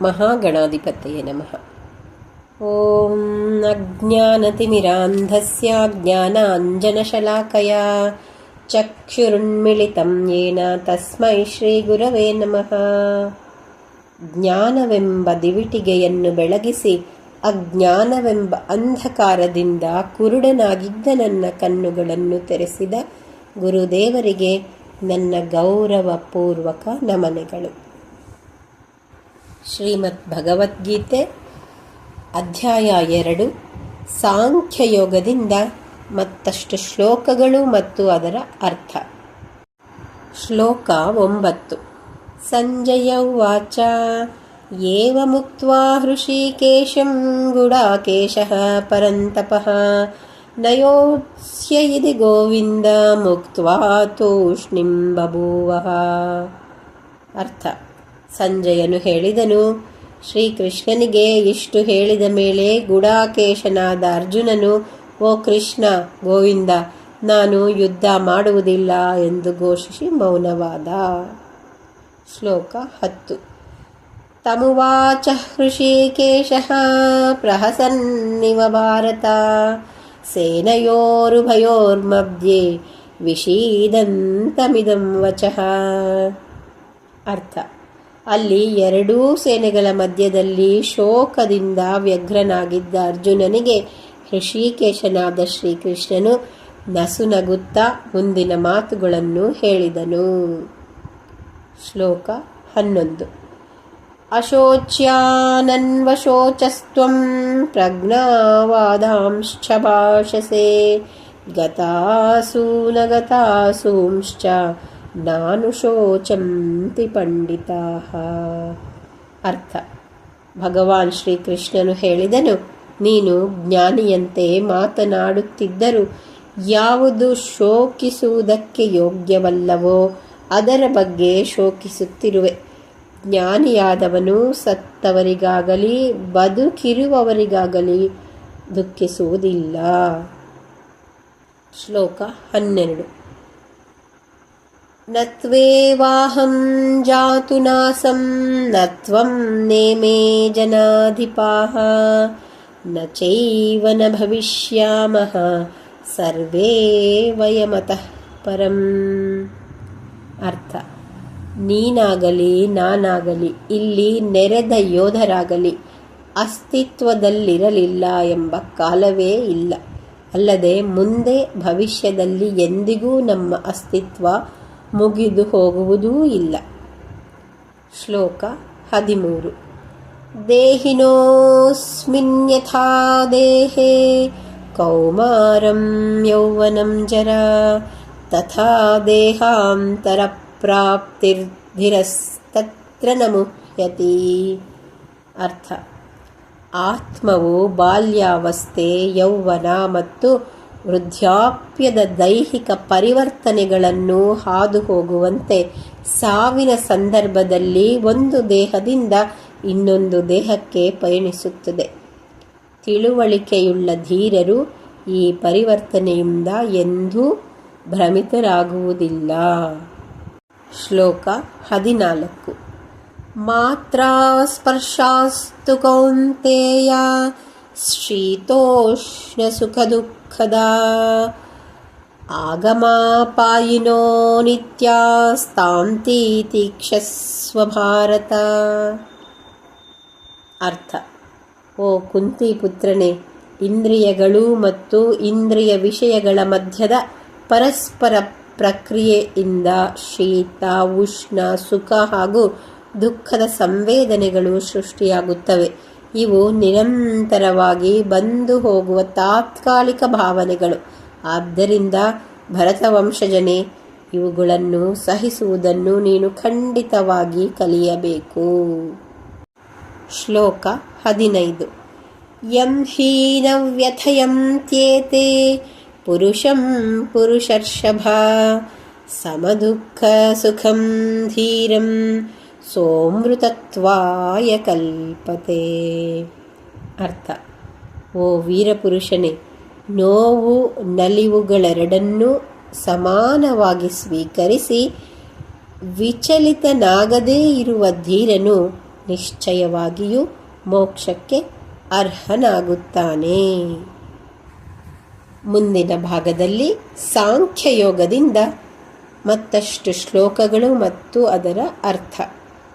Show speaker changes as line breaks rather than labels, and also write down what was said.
महागणाधिपतये नमः ॐ अज्ञानतिमिरान्धस्य ज्ञानाञ्जनशलाकया ಚಕ್ಷುರುನ್ಮಿಳಿತಂ येन ತಸ್ಮೈ ಶ್ರೀಗುರವೇ ನಮಃ ಜ್ಞಾನವೆಂಬ ದಿವಿಟಿಗೆಯನ್ನು ಬೆಳಗಿಸಿ ಅಜ್ಞಾನವೆಂಬ ಅಂಧಕಾರದಿಂದ ಕುರುಡನಾಗಿದ್ದ ನನ್ನ ಕಣ್ಣುಗಳನ್ನು ತೆರೆಸಿದ ಗುರುದೇವರಿಗೆ ನನ್ನ ಗೌರವಪೂರ್ವಕ ನಮನೆಗಳು ಶ್ರೀಮದ್ ಭಗವದ್ಗೀತೆ ಅಧ್ಯಾಯ ಎರಡು. ಸಾಂಖ್ಯಯೋಗದಿಂದ ಮತ್ತಷ್ಟು ಶ್ಲೋಕಗಳು ಮತ್ತು ಅದರ ಅರ್ಥ. ಶ್ಲೋಕ ಒಂಬತ್ತು. ಸಂಜಯ ಉಚ ಏವ ಮುಕ್ತ ಹೃಷಿಕೇಶಂ ಗುಡಾಕೇಶ ಪರಂತಪಃ. ನಯೋತ್ಸ್ಯ ಇದಿ ಗೋವಿಂದ ಮುಕ್ತ ತೂಷ್ಣಿಂ ಬಭೂವ. ಅರ್ಥ. ಸಂಜಯನು ಹೇಳಿದನು, ಶ್ರೀಕೃಷ್ಣನಿಗೆ ಇಷ್ಟು ಹೇಳಿದ ಮೇಲೆ ಗುಡಾಕೇಶನಾದ ಅರ್ಜುನನು, ಓ ಕೃಷ್ಣ, ಗೋವಿಂದ, ನಾನು ಯುದ್ಧ ಮಾಡುವುದಿಲ್ಲ ಎಂದು ಘೋಷಿಸಿ ಮೌನವಾದ. ಶ್ಲೋಕ ಹತ್ತು. ತಮುವಾಚ ಹೃಷಿಕೇಶಃ ಪ್ರಹಸನ್ನಿವ ಭಾರತ ಸೇನೆಯೋರುಭಯೋರ್ಮಧ್ಯೆ ವಿಷೀದಂತಮಿದಂ ವಚಃ. ಅರ್ಥ. ಅಲ್ಲಿ ಎರಡೂ ಸೇನೆಗಳ ಮಧ್ಯದಲ್ಲಿ ಶೋಕದಿಂದ ವ್ಯಗ್ರನಾಗಿದ್ದ ಅರ್ಜುನನಿಗೆ ಋಷಿಕೇಶನಾದ ಶ್ರೀಕೃಷ್ಣನು ನಸುನಗುತ್ತಾ ಮುಂದಿನ ಮಾತುಗಳನ್ನು ಹೇಳಿದನು. ಶ್ಲೋಕ ಹನ್ನೊಂದು. ಅಶೋಚ್ಯಾನನ್ವಶೋಚಸ್ತ್ವಂ ಪ್ರಜ್ಞಾವಾದಾಂಶ್ಚ ಭಾಷಸೆ ಗತಾಸೂನಗತಾಸೂಂಶ್ಚ ನಾನು ಶೋಚಂತಿ ಪಂಡಿತಾ ಅರ್ಥ. ಭಗವಾನ್ ಶ್ರೀಕೃಷ್ಣನು ಹೇಳಿದನು, ನೀನು ಜ್ಞಾನಿಯಂತೆ ಮಾತನಾಡುತ್ತಿದ್ದರೂ ಯಾವುದು ಶೋಕಿಸುವುದಕ್ಕೆ ಯೋಗ್ಯವಲ್ಲವೋ ಅದರ ಬಗ್ಗೆ ಶೋಕಿಸುತ್ತಿರುವೆ. ಜ್ಞಾನಿಯಾದವನು ಸತ್ತವರಿಗಾಗಲಿ, ಬದುಕಿರುವವರಿಗಾಗಲಿ ದುಃಖಿಸುವುದಿಲ್ಲ. ಶ್ಲೋಕ ಹನ್ನೆರಡು. ನತ್ವೇವಾಹಂ ಜಾತು ನಾಸಂ ನತ್ವಂ ನೇಮೇ जनाधिपाः ನ चैव न ಭವಿಷ್ಯಾಮಃ, ಸರ್ವೇ ವಯಮತಃ ಪರಂ. ಅರ್ಥ. ನೀನಾಗಲಿ, ನಾನಾಗಲಿ, ಇಲ್ಲಿ ನೆರೆದ ಯೋಧರಾಗಲಿ, ಅಸ್ತಿತ್ವದಲ್ಲಿರಲಿಲ್ಲ ಎಂಬ ಕಾಲವೇ ಇಲ್ಲ. ಅಲ್ಲದೆ ಮುಂದೆ ಭವಿಷ್ಯದಲ್ಲಿ ಎಂದಿಗೂ ನಮ್ಮ ಅಸ್ತಿತ್ವ ಮುಗಿದು ಹೋಗುವುದೂ ಇಲ್ಲ. ಶ್ಲೋಕ ಹದಿಮೂರು. ದೇಹಿನೋಸ್ಮಿನ್ಯಥಾ ದೇಹೇ ಕೌಮಾರಂ ಯೌವನಂ ಜರ ತಥಾ ದೇಹಾಂತರ ಪ್ರಾಪ್ತಿರ್ಧಿರಸ್ತತ್ರ ನಮುಹ್ಯತಿ. ಅರ್ಥ. ಆತ್ಮವು ಬಾಲ್ಯಾವಸ್ಥೆ, ಯೌವನ ಮತ್ತು ವೃದ್ಧಾಪ್ಯದ ದೈಹಿಕ ಪರಿವರ್ತನೆಗಳನ್ನು ಹಾದು ಹೋಗುವಂತೆ ಸಾವಿನ ಸಂದರ್ಭದಲ್ಲಿ ಒಂದು ದೇಹದಿಂದ ಇನ್ನೊಂದು ದೇಹಕ್ಕೆ ಪಯಣಿಸುತ್ತದೆ. ತಿಳುವಳಿಕೆಯುಳ್ಳ ಧೀರರು ಈ ಪರಿವರ್ತನೆಯಿಂದ ಎಂದೂ ಭ್ರಮಿತರಾಗುವುದಿಲ್ಲ. ಶ್ಲೋಕ ಹದಿನಾಲ್ಕು. ಮಾತ್ರ ಸ್ಪರ್ಶಾಸ್ತು ಕೌಂತೆಯ ಶೀತೋಷ್ಣ ಸುಖ ದುಃಖದ ಆಗಮಾಪಾಯಿನೋ ನಿತ್ಯಾಸ್ತಾಂತಿ ತೀಕ್ಷಸ್ವ ಭಾರತ ಅರ್ಥ ಓ ಕುಂತಿ ಪುತ್ರನೇ ಇಂದ್ರಿಯಗಳು ಮತ್ತು ಇಂದ್ರಿಯ ವಿಷಯಗಳ ಮಧ್ಯದ ಪರಸ್ಪರ ಪ್ರಕ್ರಿಯೆಯಿಂದ ಶೀತ, ಉಷ್ಣ, ಸುಖ ಹಾಗೂ ದುಃಖದ ಸಂವೇದನೆಗಳು ಸೃಷ್ಟಿಯಾಗುತ್ತವೆ. ಇವು ನಿರಂತರವಾಗಿ ಬಂದು ಹೋಗುವ ತಾತ್ಕಾಲಿಕ ಭಾವನೆಗಳು. ಆದ್ದರಿಂದ ಭರತವಂಶಜನೇ, ಇವುಗಳನ್ನು ಸಹಿಸುವುದನ್ನು ನೀನು ಖಂಡಿತವಾಗಿ ಕಲಿಯಬೇಕು. ಶ್ಲೋಕ ಹದಿನೈದು. ಯಂ ಹೀನವ್ಯಥಯಂತ್ಯೇತೆ ಪುರುಷಂ ಪುರುಷರ್ಷಭ ಸಮದುಃಖ ಸುಖಂ ಧೀರಂ ಸೋಮೃತತ್ವಾಯ ಕಲ್ಪತೆ. ಅರ್ಥ. ಓ ವೀರಪುರುಷನೇ, ನೋವು ನಲಿವುಗಳೆರಡನ್ನೂ ಸಮಾನವಾಗಿ ಸ್ವೀಕರಿಸಿ ವಿಚಲಿತನಾಗದೇ ಇರುವ ಧೀರನು ನಿಶ್ಚಯವಾಗಿಯೂ ಮೋಕ್ಷಕ್ಕೆ ಅರ್ಹನಾಗುತ್ತಾನೆ. ಮುಂದಿನ ಭಾಗದಲ್ಲಿ ಸಾಂಖ್ಯಯೋಗದಿಂದ ಮತ್ತಷ್ಟು ಶ್ಲೋಕಗಳು ಮತ್ತು ಅದರ ಅರ್ಥ.